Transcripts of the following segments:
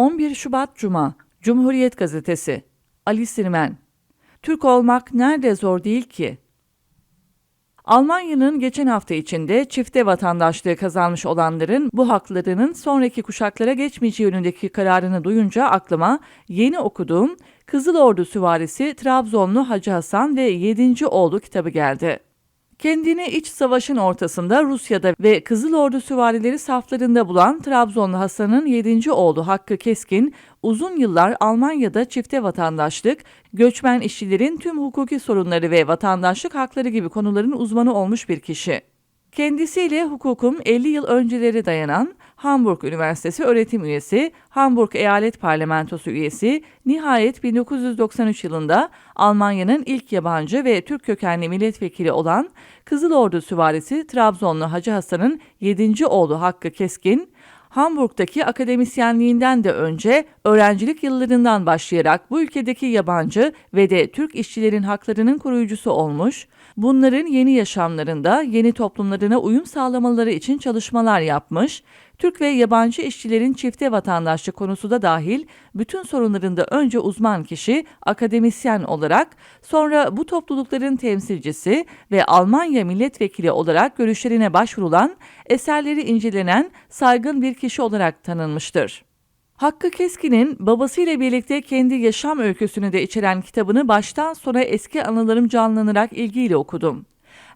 11 Şubat Cuma Cumhuriyet Gazetesi Ali Sirmen Türk olmak nerede zor değil ki? Almanya'nın geçen hafta içinde çifte vatandaşlığı kazanmış olanların bu haklarının sonraki kuşaklara geçmeyeceği yönündeki kararını duyunca aklıma yeni okuduğum Kızıl Ordu Süvarisi Trabzonlu Hacı Hasan ve 7. oğlu kitabı geldi. Kendini iç savaşın ortasında Rusya'da ve Kızıl Ordu süvarileri saflarında bulan Trabzonlu Hasan'ın 7. oğlu Hakkı Keskin, uzun yıllar Almanya'da çifte vatandaşlık, göçmen işçilerin tüm hukuki sorunları ve vatandaşlık hakları gibi konuların uzmanı olmuş bir kişi. Kendisiyle hukukum 50 yıl önceleri dayanan Hamburg Üniversitesi öğretim üyesi, Hamburg Eyalet Parlamentosu üyesi, nihayet 1993 yılında Almanya'nın ilk yabancı ve Türk kökenli milletvekili olan Kızıl Ordu süvarisi Trabzonlu Hacı Hasan'ın 7. oğlu Hakkı Keskin, Hamburg'daki akademisyenliğinden de önce öğrencilik yıllarından başlayarak bu ülkedeki yabancı ve de Türk işçilerin haklarının koruyucusu olmuş, bunların yeni yaşamlarında yeni toplumlarına uyum sağlamaları için çalışmalar yapmış, Türk ve yabancı işçilerin çifte vatandaşlık konusu da dahil bütün sorunlarında önce uzman kişi, akademisyen olarak, sonra bu toplulukların temsilcisi ve Almanya milletvekili olarak görüşlerine başvurulan, eserleri incelenen saygın bir kişi olarak tanınmıştır. Hakkı Keskin'in babasıyla birlikte kendi yaşam öyküsünü de içeren kitabını baştan sona eski anılarım canlanarak ilgiyle okudum.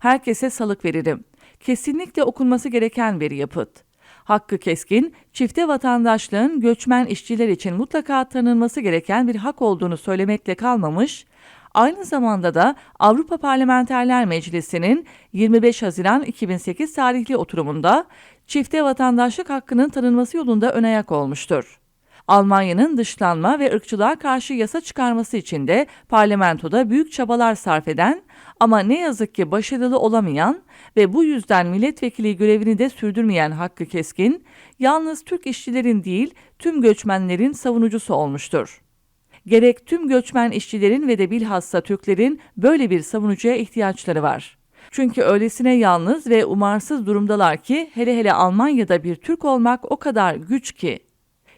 Herkese salık veririm. Kesinlikle okunması gereken bir yapıt. Hakkı Keskin, çifte vatandaşlığın göçmen işçiler için mutlaka tanınması gereken bir hak olduğunu söylemekle kalmamış, aynı zamanda da Avrupa Parlamenterler Meclisi'nin 25 Haziran 2008 tarihli oturumunda çifte vatandaşlık hakkının tanınması yolunda ön ayak olmuştur. Almanya'nın dışlanma ve ırkçılığa karşı yasa çıkarması için de parlamentoda büyük çabalar sarf eden ama ne yazık ki başarılı olamayan ve bu yüzden milletvekili görevini de sürdürmeyen Hakkı Keskin, yalnız Türk işçilerin değil tüm göçmenlerin savunucusu olmuştur. Gerek tüm göçmen işçilerin ve de bilhassa Türklerin böyle bir savunucuya ihtiyaçları var. Çünkü öylesine yalnız ve umarsız durumdalar ki hele hele Almanya'da bir Türk olmak o kadar güç ki.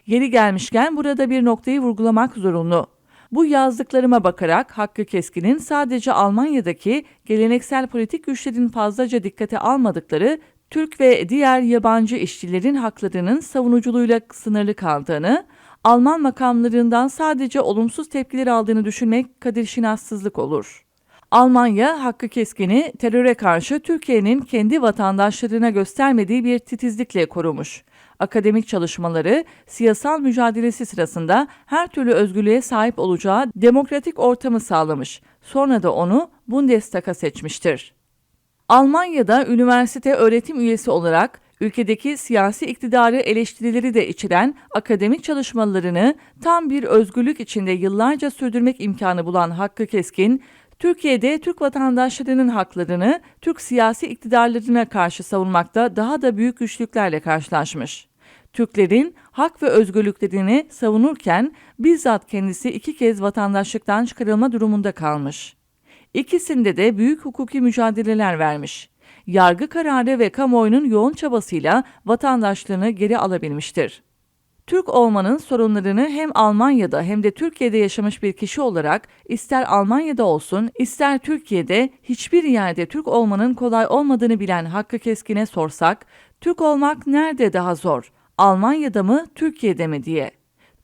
Yeri gelmişken burada bir noktayı vurgulamak zorunlu. Bu yazdıklarıma bakarak Hakkı Keskin'in sadece Almanya'daki geleneksel politik güçlerin fazlaca dikkate almadıkları Türk ve diğer yabancı işçilerin haklarının savunuculuğuyla sınırlı kaldığını, Alman makamlarından sadece olumsuz tepkiler aldığını düşünmek kadir şinassızlık olur. Almanya Hakkı Keskin'i teröre karşı Türkiye'nin kendi vatandaşlarına göstermediği bir titizlikle korumuş akademik çalışmaları, siyasal mücadelesi sırasında her türlü özgürlüğe sahip olacağı demokratik ortamı sağlamış. Sonra da onu Bundestag'a seçmiştir. Almanya'da üniversite öğretim üyesi olarak ülkedeki siyasi iktidarı eleştirileri de içeren akademik çalışmalarını tam bir özgürlük içinde yıllarca sürdürmek imkanı bulan Hakkı Keskin, Türkiye'de Türk vatandaşlarının haklarını Türk siyasi iktidarlarına karşı savunmakta daha da büyük güçlüklerle karşılaşmış. Türklerin hak ve özgürlüklerini savunurken bizzat kendisi iki kez vatandaşlıktan çıkarılma durumunda kalmış. İkisinde de büyük hukuki mücadeleler vermiş. Yargı kararı ve kamuoyunun yoğun çabasıyla vatandaşlığını geri alabilmiştir. Türk olmanın sorunlarını hem Almanya'da hem de Türkiye'de yaşamış bir kişi olarak ister Almanya'da olsun ister Türkiye'de hiçbir yerde Türk olmanın kolay olmadığını bilen Hakkı Keskin'e sorsak, Türk olmak nerede daha zor? Almanya'da mı, Türkiye'de mi diye.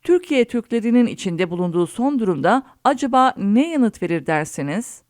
Türkiye Türklerinin içinde bulunduğu son durumda acaba ne yanıt verir dersiniz?